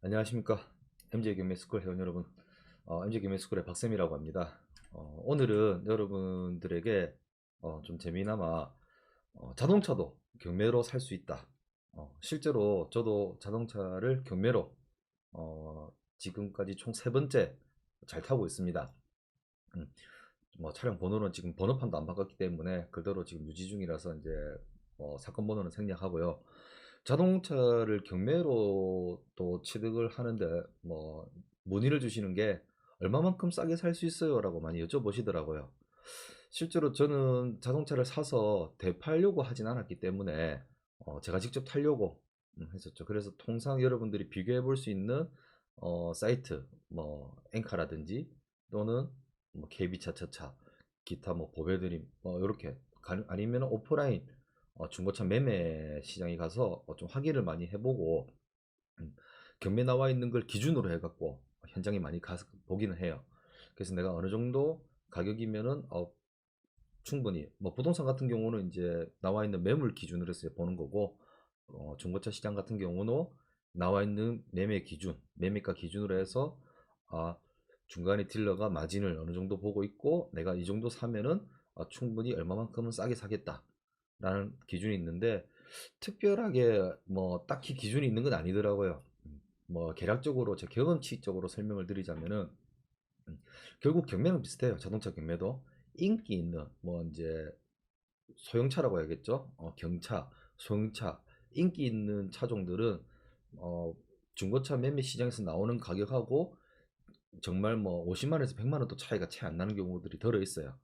안녕하십니까. MJ 경매스쿨 회원 여러분. 어, MJ 경매스쿨의 박쌤이라고 합니다. 어, 오늘은 여러분들에게 어, 좀 재미나마 어, 자동차도 경매로 살 수 있다. 어, 실제로 저도 자동차를 경매로 어, 지금까지 총 세 번째 잘 타고 있습니다. 음, 뭐 차량 번호는 지금 번호판도 안 바꿨기 때문에 그대로 지금 유지 중이라서 이제 어, 사건 번호는 생략하고요 자동차를 경매로 또 취득을 하는데 뭐 문의를 주시는 게 얼마만큼 싸게 살 수 있어요? 라고 많이 여쭤보시더라고요. 실제로 저는 자동차를 사서 되팔려고 하진 않았기 때문에 어, 제가 직접 타려고 음, 했었죠. 그래서 통상 여러분들이 비교해 볼 수 있는 어, 사이트 뭐 엔카라든지 또는 뭐 KB차차차 기타 뭐 보배드림 뭐 이렇게 아니면 오프라인 어, 중고차 매매 시장에 가서 어, 좀 확인을 많이 해보고 음, 경매 나와 있는 걸 기준으로 해갖고 현장에 많이 가서 보기는 해요. 그래서 내가 어느 정도 가격이면은 어, 충분히 뭐 부동산 같은 경우는 이제 나와 있는 매물 기준으로 해서 보는 거고 어, 중고차 시장 같은 경우는 나와 있는 매매 기준, 매매가 기준으로 해서 아 중간에 딜러가 마진을 어느 정도 보고 있고 내가 이 정도 사면은 아, 충분히 얼마만큼은 싸게 사겠다. 라는 기준이 있는데 특별하게 뭐 딱히 기준이 있는 건 아니더라고요. 음, 뭐 계략적으로 제 경험치적으로 설명을 드리자면은 음, 결국 경매는 비슷해요. 자동차 경매도 인기 있는 뭐 이제 소형차라고 해야겠죠. 어, 경차, 소형차 인기 있는 차종들은 어, 중고차 매매 시장에서 나오는 가격하고 정말 뭐 50만 원에서 100만 원 도 차이가 채 안 나는 경우들이 들어 있어요.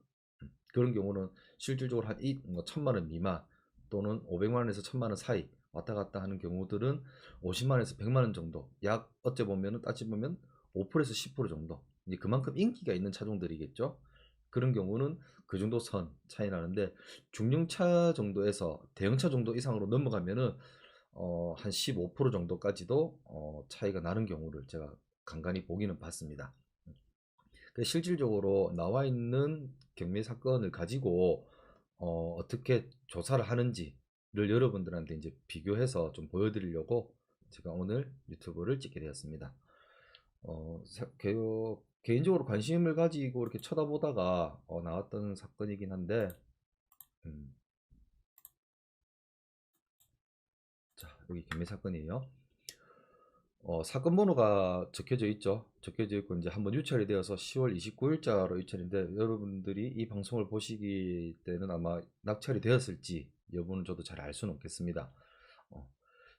그런 경우는 실질적으로 한 이, 뭐 천만 원 미만 또는 500만 원에서 천만 원 사이 왔다 갔다 하는 경우들은 50만 원에서 100만 원 정도 약 어째 보면 5%에서 10% 정도 이제 그만큼 인기가 있는 차종들이겠죠. 그런 경우는 그 정도 선 차이 나는데 중형차 정도에서 대형차 정도 이상으로 넘어가면은 어, 한 15% 정도까지도 어, 차이가 나는 경우를 제가 간간히 보기는 봤습니다. 실질적으로 나와 있는 경매 사건을 가지고 어, 어떻게 조사를 하는지를 여러분들한테 이제 비교해서 좀 보여드리려고 제가 오늘 유튜브를 찍게 되었습니다. 어, 사, 개, 개인적으로 관심을 가지고 이렇게 쳐다보다가 어, 나왔던 사건이긴 한데, 음. 자, 여기 경매 사건이에요. 어, 사건 번호가 적혀져 있죠. 적혀져 있고 이제 한번 유찰이 되어서 10월 29일자로 유찰인데 여러분들이 이 방송을 보시기 때는 아마 낙찰이 되었을지 여부는 저도 잘 알 수는 없겠습니다. 어,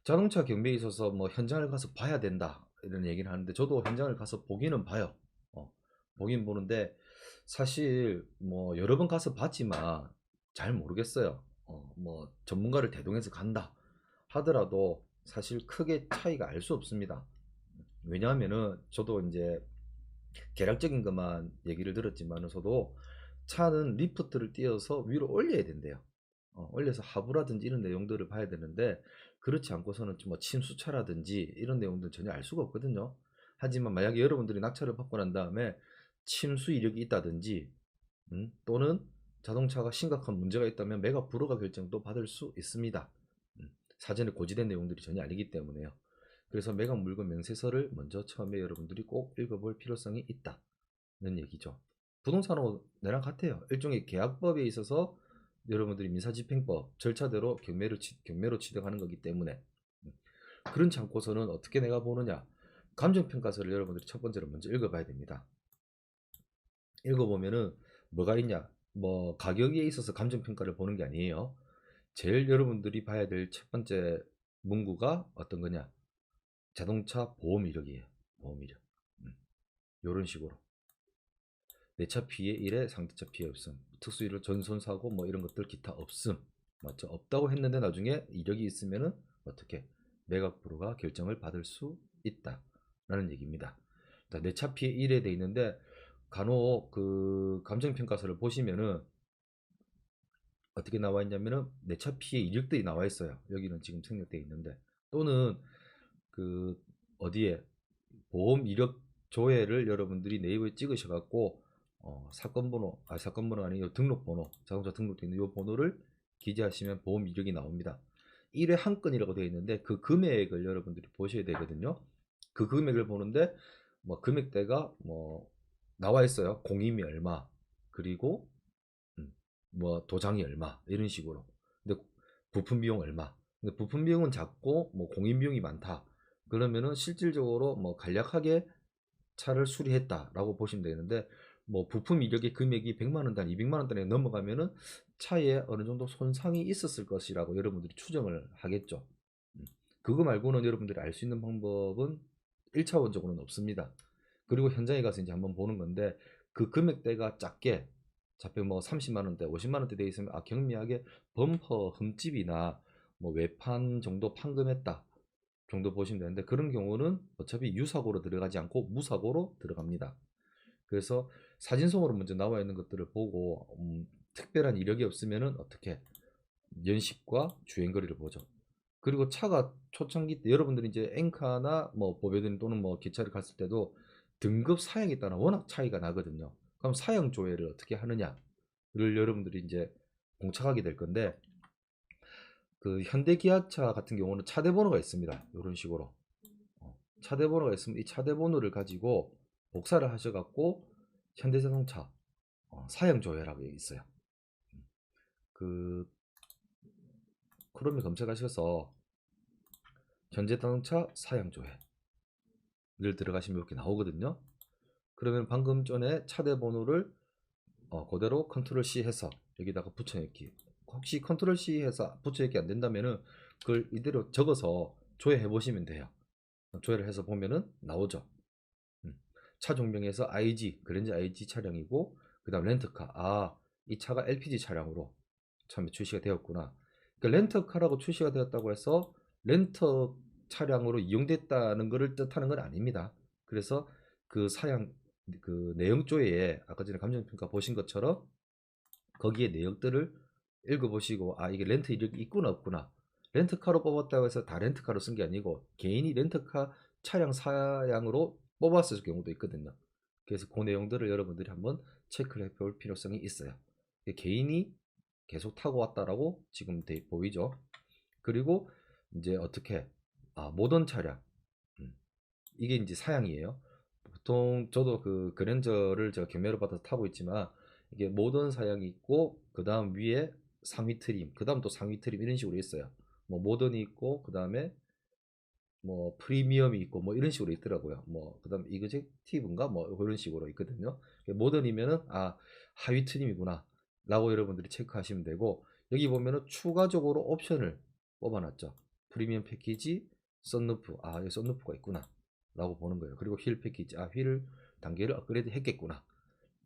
자동차 경매에 있어서 뭐 현장을 가서 봐야 된다 이런 얘기를 하는데 저도 현장을 가서 보기는 봐요. 어, 보긴 보는데 사실 뭐 여러 번 가서 봤지만 잘 모르겠어요. 어, 뭐 전문가를 대동해서 간다 하더라도 사실 크게 차이가 알 수 없습니다. 왜냐하면은 저도 이제 계략적인 것만 얘기를 들었지만은 저도 차는 리프트를 띄어서 위로 올려야 된대요. 어, 올려서 하부라든지 이런 내용들을 봐야 되는데 그렇지 않고서는 뭐 침수차라든지 이런 내용들은 전혀 알 수가 없거든요. 하지만 만약에 여러분들이 낙찰을 받고 난 다음에 침수 이력이 있다든지 음, 또는 자동차가 심각한 문제가 있다면 매각 불허가 결정도 받을 수 있습니다. 사전에 고지된 내용들이 전혀 아니기 때문에요. 그래서 매각 물건 명세서를 먼저 처음에 여러분들이 꼭 읽어볼 필요성이 있다는 얘기죠. 부동산은 내랑 같아요. 일종의 계약법에 있어서 여러분들이 민사집행법 절차대로 경매를 경매로 취득하는 거기 때문에 음, 그렇지 않고서는 어떻게 내가 보느냐 감정평가서를 여러분들이 첫 번째로 먼저 읽어봐야 됩니다. 읽어보면은 뭐가 있냐 뭐 가격에 있어서 감정평가를 보는 게 아니에요. 제일 여러분들이 봐야 될 첫 번째 문구가 어떤 거냐? 자동차 보험 이력이에요. 보험 이력. 음. 이런 식으로. 내 차 피해 1에 상대차 피해 없음. 특수이력 전손 사고 뭐 이런 것들 기타 없음. 맞죠? 없다고 했는데 나중에 이력이 있으면은 어떻게 매각 불허가 결정을 받을 수 있다 라는 얘기입니다. 내 차 피해 1에 돼 있는데 간혹 그 감정평가서를 보시면은 어떻게 나와 있냐면은 내 차 피해 이력들이 나와 있어요. 여기는 지금 생략되어 있는데 또는 그 어디에 보험 이력 조회를 여러분들이 네이버에 찍으셔 갖고 어, 사건 번호 아 사건 번호 아니요 등록 번호 자동차 등록되어 있는 이 번호를 기재하시면 보험 이력이 나옵니다. 1회 한 건이라고 되어 있는데 그 금액을 여러분들이 보셔야 되거든요. 그 금액을 보는데 뭐 금액대가 뭐 나와 있어요. 공임이 얼마 그리고 음, 뭐 도장이 얼마 이런 식으로. 근데 부품 비용 얼마. 근데 부품 비용은 작고 뭐 공임 비용이 많다. 그러면은 실질적으로 뭐 간략하게 차를 수리했다 라고 보시면 되는데 뭐 부품 이력의 금액이 100만 원 단위, 200만 원 단위 넘어가면은 차에 어느 정도 손상이 있었을 것이라고 여러분들이 추정을 하겠죠. 음, 그거 말고는 여러분들이 알 수 있는 방법은 1차원적으로는 없습니다. 그리고 현장에 가서 이제 한번 보는 건데 그 금액대가 작게 잡혀 뭐 30만 원대, 50만 원대 돼 있으면 아 경미하게 범퍼 흠집이나 뭐 외판 정도 판금했다 정도 보시면 되는데 그런 경우는 어차피 유사고로 들어가지 않고 무사고로 들어갑니다. 그래서 사진송으로 먼저 나와 있는 것들을 보고 음, 특별한 이력이 없으면은 어떻게 연식과 주행거리를 보죠. 그리고 차가 초창기 때 여러분들이 이제 엔카나 뭐 보배든 또는 뭐 기차를 갔을 때도 등급 사양에 따라 워낙 차이가 나거든요. 그럼 사양 조회를 어떻게 하느냐를 여러분들이 이제 공착하게 될 건데 그 현대 기아차 같은 경우는 차대 번호가 있습니다. 이런 식으로 어, 차대 번호가 있으면 이 차대 번호를 가지고 복사를 하셔갖고 현대자동차 어, 사양 조회라고 있어요. 그 크롬에 검색하셔서 현대자동차 사양 조회를 들어가시면 이렇게 나오거든요. 그러면 방금 전에 차대 번호를 어, 그대로 컨트롤 C 해서 여기다가 붙여넣기. 혹시 컨트롤 C 해서 붙여넣기 안 된다면은 그걸 이대로 적어서 조회해 보시면 돼요. 조회를 해서 보면은 나오죠. 음. 차 종명에서 IG, 그랜저 IG 차량이고, 그 다음 렌트카. 아, 이 차가 LPG 차량으로 처음에 출시가 되었구나. 그 렌터카라고 출시가 되었다고 해서 렌터 차량으로 이용됐다는 것을 뜻하는 건 아닙니다. 그래서 그 사양 그 내용 조회에 아까 전에 감정평가 보신 것처럼 거기에 내역들을 읽어보시고 아 이게 렌트 이력이 있구나 없구나 렌트카로 뽑았다고 해서 다 렌트카로 쓴 게 아니고 개인이 렌트카 차량 사양으로 뽑았을 경우도 있거든요. 그래서 그 내용들을 여러분들이 한번 체크를 해볼 필요성이 있어요. 개인이 계속 타고 왔다라고 지금 돼 보이죠. 그리고 이제 어떻게 아 모던 차량 음, 이게 이제 사양이에요. 보통 저도 그 그랜저를 제가 경매로 받아서 타고 있지만 이게 모던 사양이 있고 그 다음 위에 상위 트림, 그 다음 또 상위 트림 이런 식으로 있어요. 뭐 모던이 있고 그 다음에 뭐 프리미엄이 있고 뭐 이런 식으로 있더라고요. 뭐 그 다음 이그젝티브인가 뭐 이런 식으로 있거든요. 모던이면은 아 하위 트림이구나. 라고 여러분들이 체크하시면 되고 여기 보면은 추가적으로 옵션을 뽑아놨죠. 프리미엄 패키지, 썬루프. 아, 여기 썬루프가 있구나. 라고 보는 거예요. 그리고 휠 패키지. 아, 휠 단계를 업그레이드 했겠구나.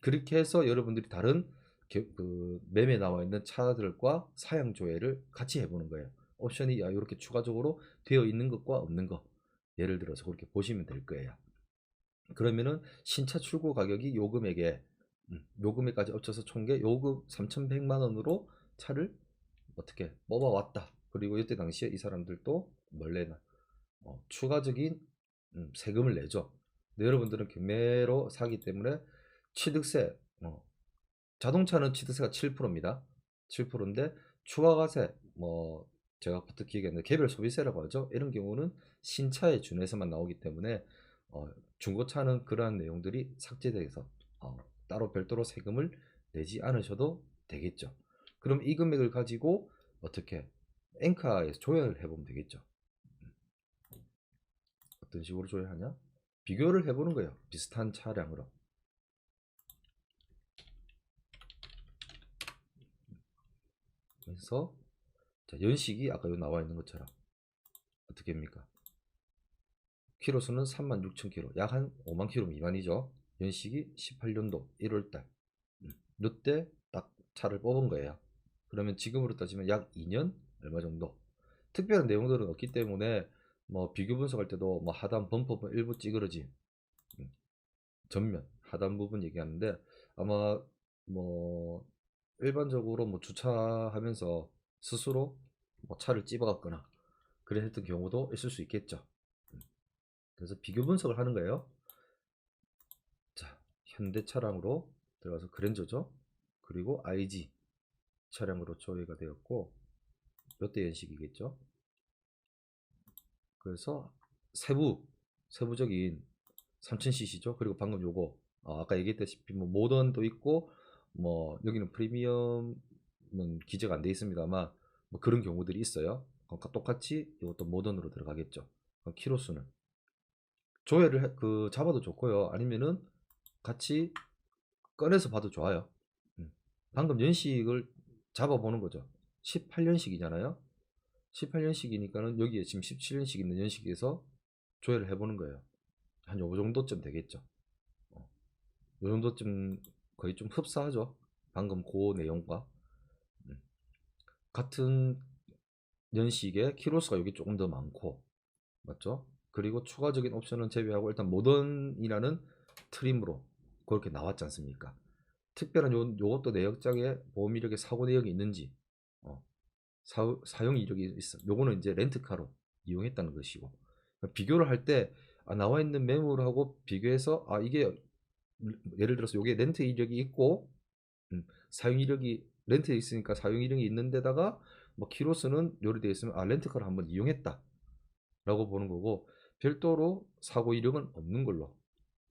그렇게 해서 여러분들이 다른 게- 그 매매 나와 있는 차들과 사양 조회를 같이 해보는 거예요. 옵션이 이렇게 추가적으로 되어 있는 것과 없는 것. 예를 들어서 그렇게 보시면 될 거예요. 그러면은 신차 출고 가격이 요 금액에 음, 요 금액까지 합쳐서 총계 요금 3,100만 원으로 차를 어떻게 뽑아왔다. 그리고 이때 당시에 이 사람들도 원래는 어, 추가적인 음, 세금을 내죠. 근데 여러분들은 경매로 사기 때문에 취득세, 어, 자동차는 취득세가 7%입니다. 7%인데 추가가세, 뭐 제가 부터 기억했는데 개별 소비세라고 하죠. 이런 경우는 신차에 준해서만 나오기 때문에 어, 중고차는 그러한 내용들이 삭제돼서 어, 따로 별도로 세금을 내지 않으셔도 되겠죠. 그럼 이 금액을 가지고 어떻게 엔카에서 조회를 해보면 되겠죠. 어떤 식으로 조회하냐? 비교를 해보는 거예요. 비슷한 차량으로. 그래서 자, 연식이 아까 여기 나와 있는 것처럼 어떻게 합니까? 키로수는 36,000km, 약 한 5만 km 미만이죠. 연식이 18년도 1월달. 이때 딱 차를 뽑은 거예요. 그러면 지금으로 따지면 약 2년 얼마 정도. 특별한 내용들은 없기 때문에 뭐 비교 분석할 때도 뭐 하단 범퍼 일부 찌그러짐, 음, 전면 하단 부분 얘기하는데 아마 뭐 일반적으로 뭐 주차하면서 스스로 뭐 차를 찝어갔거나 그래 했던 경우도 있을 수 있겠죠. 음, 그래서 비교 분석을 하는 거예요. 자, 현대 차량으로 들어가서 그랜저죠. 그리고 IG 차량으로 조회가 되었고 이때 연식이겠죠. 그래서 세부 세부적인 3000cc죠. 그리고 방금 요거 어, 아까 얘기했다시피 뭐 모던도 있고 뭐 여기는 프리미엄은 기재가 안 돼 있습니다만 뭐 그런 경우들이 있어요. 그러니까 똑같이 이것도 모던으로 들어가겠죠. 그럼 키로 수는 조회를 해- 그 잡아도 좋고요. 아니면은 같이 꺼내서 봐도 좋아요. 음. 방금 연식을 잡아보는 거죠. 18년식이잖아요. 18년식이니까는 여기에 지금 17년식 있는 연식에서 조회를 해보는 거예요. 한 요 정도쯤 되겠죠. 어. 요 정도쯤 거의 좀 흡사하죠. 방금 그 내용과. 음. 같은 연식의 키로수가 여기 조금 더 많고, 맞죠? 그리고 추가적인 옵션은 제외하고 일단 모던이라는 트림으로 그렇게 나왔지 않습니까? 특별한 요, 요것도 내역장에 보험 이력에 사고 내역이 있는지, 어, 사, 사용 이력이 있어. 요거는 이제 렌트카로 이용했다는 것이고, 비교를 할 때, 아, 나와 있는 매물하고 비교해서, 아, 이게, 예를 들어서 요게 렌트 이력이 있고, 음, 사용 이력이, 렌트에 있으니까 사용 이력이 있는 데다가, 뭐, 키로수는 요리 되어 있으면, 아, 렌트카를 한번 이용했다. 라고 보는 거고, 별도로 사고 이력은 없는 걸로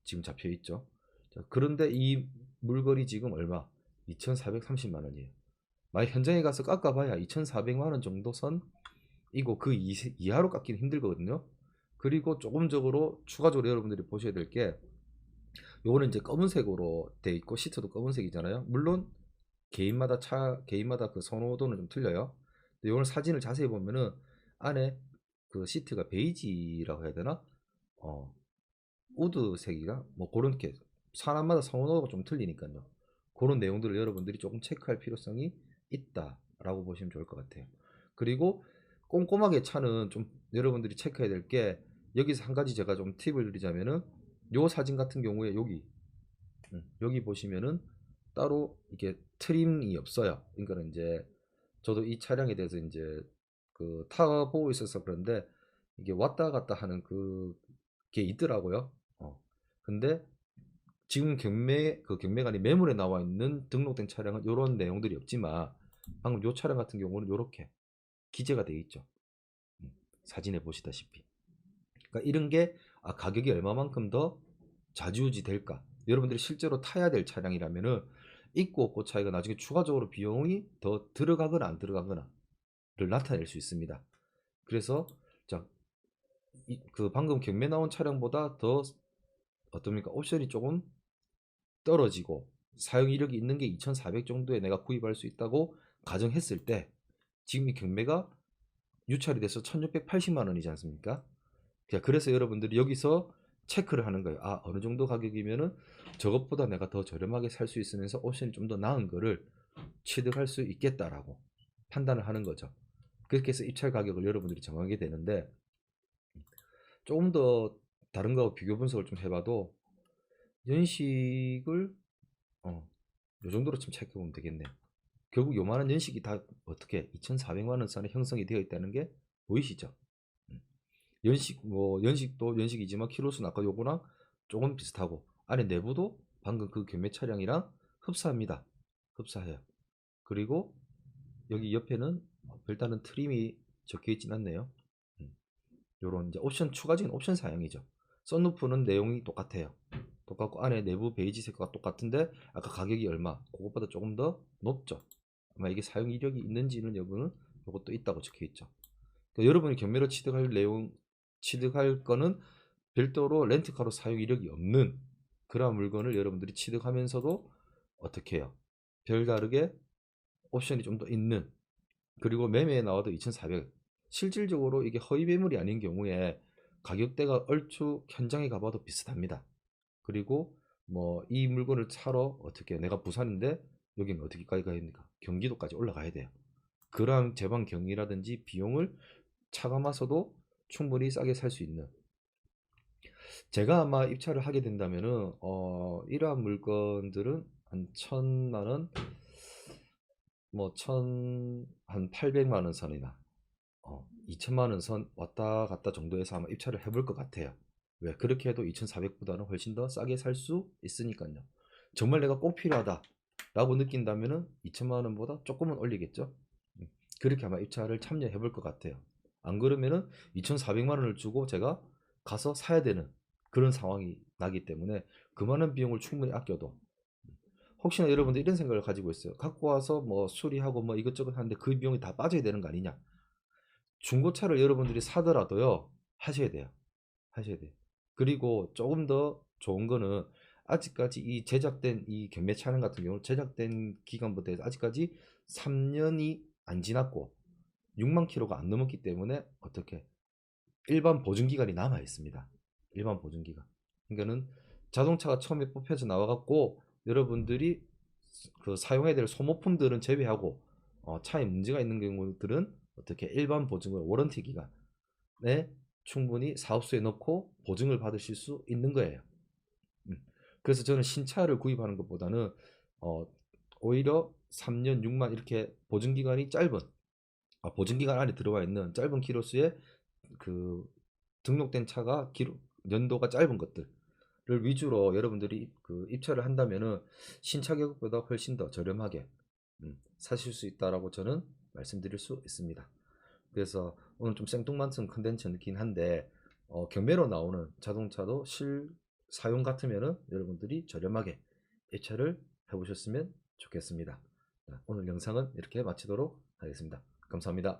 지금 잡혀 있죠. 자, 그런데 이 물건이 지금 얼마? 2,430만 원이에요. 만약 현장에 가서 깎아봐야 2,400만 원 정도 선이고 그 이- 이하로 깎기는 힘들거든요. 그리고 조금적으로 추가적으로 여러분들이 보셔야 될 게 요거는 이제 검은색으로 돼 있고 시트도 검은색이잖아요. 물론 개인마다 차 개인마다 그 선호도는 좀 틀려요. 근데 요거는 사진을 자세히 보면은 안에 그 시트가 베이지라고 해야 되나? 어 우드색이가 뭐 그런 게 사람마다 선호도가 좀 틀리니까요. 그런 내용들을 여러분들이 조금 체크할 필요성이 있다라고 보시면 좋을 것 같아요. 그리고 꼼꼼하게 차는 좀 여러분들이 체크해야 될 게 여기서 한 가지 제가 좀 팁을 드리자면은 요 사진 같은 경우에 여기 음, 여기 보시면은 따로 이게 트림이 없어요. 그러니까 이제 저도 이 차량에 대해서 이제 그 타보고 있어서 그런데 이게 왔다 갔다 하는 그게 있더라고요. 어. 근데 지금 경매 그 경매관이 매물에 나와 있는 등록된 차량은 이런 내용들이 없지만 방금 요 차량 같은 경우는 이렇게 기재가 되어 있죠. 음, 사진에 보시다시피. 그러니까 이런 게 아, 가격이 얼마만큼 더 좌지우지 될까? 여러분들이 실제로 타야 될 차량이라면은 있고 없고 차이가 나중에 추가적으로 비용이 더 들어가거나 안 들어가거나를 나타낼 수 있습니다. 그래서 자, 이- 그 방금 경매 나온 차량보다 더 어떻습니까? 옵션이 조금 떨어지고 사용 이력이 있는 게 2,400 정도에 내가 구입할 수 있다고 가정했을 때 지금 이 경매가 유찰이 돼서 1,680만 원이지 않습니까? 자, 그래서 여러분들이 여기서 체크를 하는 거예요. 아, 어느 정도 가격이면은 저것보다 내가 더 저렴하게 살 수 있으면서 옵션이 좀 더 나은 거를 취득할 수 있겠다라고 판단을 하는 거죠. 그렇게 해서 입찰 가격을 여러분들이 정하게 되는데 조금 더 다른 거하고 비교 분석을 좀 해봐도 연식을 어, 요 정도로 좀 체크해 보면 되겠네요. 결국 요만한 연식이 다 어떻게 2,400만 원 선에 형성이 되어 있다는 게 보이시죠? 음. 연식 뭐 연식도 연식이지만 키로수는 아까 요거랑 조금 비슷하고 안에 내부도 방금 그 경매 차량이랑 흡사합니다. 흡사해요. 그리고 여기 옆에는 별다른 트림이 적혀 있진 않네요. 음. 요런 이제 옵션 추가적인 옵션 사양이죠. 썬루프는 내용이 똑같아요. 똑같고 안에 내부 베이지색과 똑같은데 아까 가격이 얼마? 그것보다 조금 더 높죠. 이게 사용 이력이 있는지는 여부는 이것도 있다고 적혀 있죠. 그러니까 여러분이 경매로 취득할 내용 취득할 거는 별도로 렌트카로 사용 이력이 없는 그러한 물건을 여러분들이 취득하면서도 어떻게 해요? 별다르게 옵션이 좀 더 있는 그리고 매매에 나와도 2,400 실질적으로 이게 허위 매물이 아닌 경우에 가격대가 얼추 현장에 가봐도 비슷합니다. 그리고 뭐 이 물건을 사러 어떻게 내가 부산인데 여기는 어디까지 가야 됩니까? 경기도까지 올라가야 돼요. 그러한 제방 경위라든지 비용을 차감하서도 충분히 싸게 살 수 있는 제가 아마 입찰을 하게 된다면은 어 이러한 물건들은 한 천만 원, 뭐 천한 800만 원 선이나 어 2천만 원 선 왔다 갔다 정도에서 아마 입찰을 해볼 것 같아요. 왜 그렇게 해도 2,400보다는 훨씬 더 싸게 살 수 있으니까요. 정말 내가 꼭 필요하다 라고 느낀다면은 2천만 원보다 조금은 올리겠죠. 음, 그렇게 아마 입찰을 참여해 볼 것 같아요. 안 그러면은 2,400만 원을 주고 제가 가서 사야 되는 그런 상황이 나기 때문에 그 많은 비용을 충분히 아껴도 혹시나 여러분들 이런 생각을 가지고 있어요. 갖고 와서 뭐 수리하고 뭐 이것저것 하는데 그 비용이 다 빠져야 되는 거 아니냐? 중고차를 여러분들이 사더라도요 하셔야 돼요. 하셔야 돼요. 그리고 조금 더 좋은 거는 아직까지 이 제작된 이 경매 차량 같은 경우 제작된 기간부터 해서 아직까지 3년이 안 지났고 6만 킬로가 안 넘었기 때문에 어떻게 일반 보증 기간이 남아 있습니다. 일반 보증 기간. 그러니까는 자동차가 처음에 뽑혀서 나와 갖고 여러분들이 그 사용해야 될 소모품들은 제외하고 어, 차에 문제가 있는 경우들은 어떻게 일반 보증을 워런티 기간에 충분히 사업소에 넣고 보증을 받으실 수 있는 거예요. 음. 그래서 저는 신차를 구입하는 것보다는 어, 오히려 3년 6만 이렇게 보증 기간이 짧은 아, 보증 기간 안에 들어와 있는 짧은 키로수의 그 등록된 차가 기록 연도가 짧은 것들을 위주로 여러분들이 그 입찰을 한다면은 신차 가격보다 훨씬 더 저렴하게 음, 사실 수 있다라고 저는 말씀드릴 수 있습니다. 그래서 오늘 좀 생뚱맞은 컨텐츠긴 한데 어, 경매로 나오는 자동차도 실 사용 같으면은 여러분들이 저렴하게 입찰을 해보셨으면 좋겠습니다. 자, 오늘 영상은 이렇게 마치도록 하겠습니다. 감사합니다.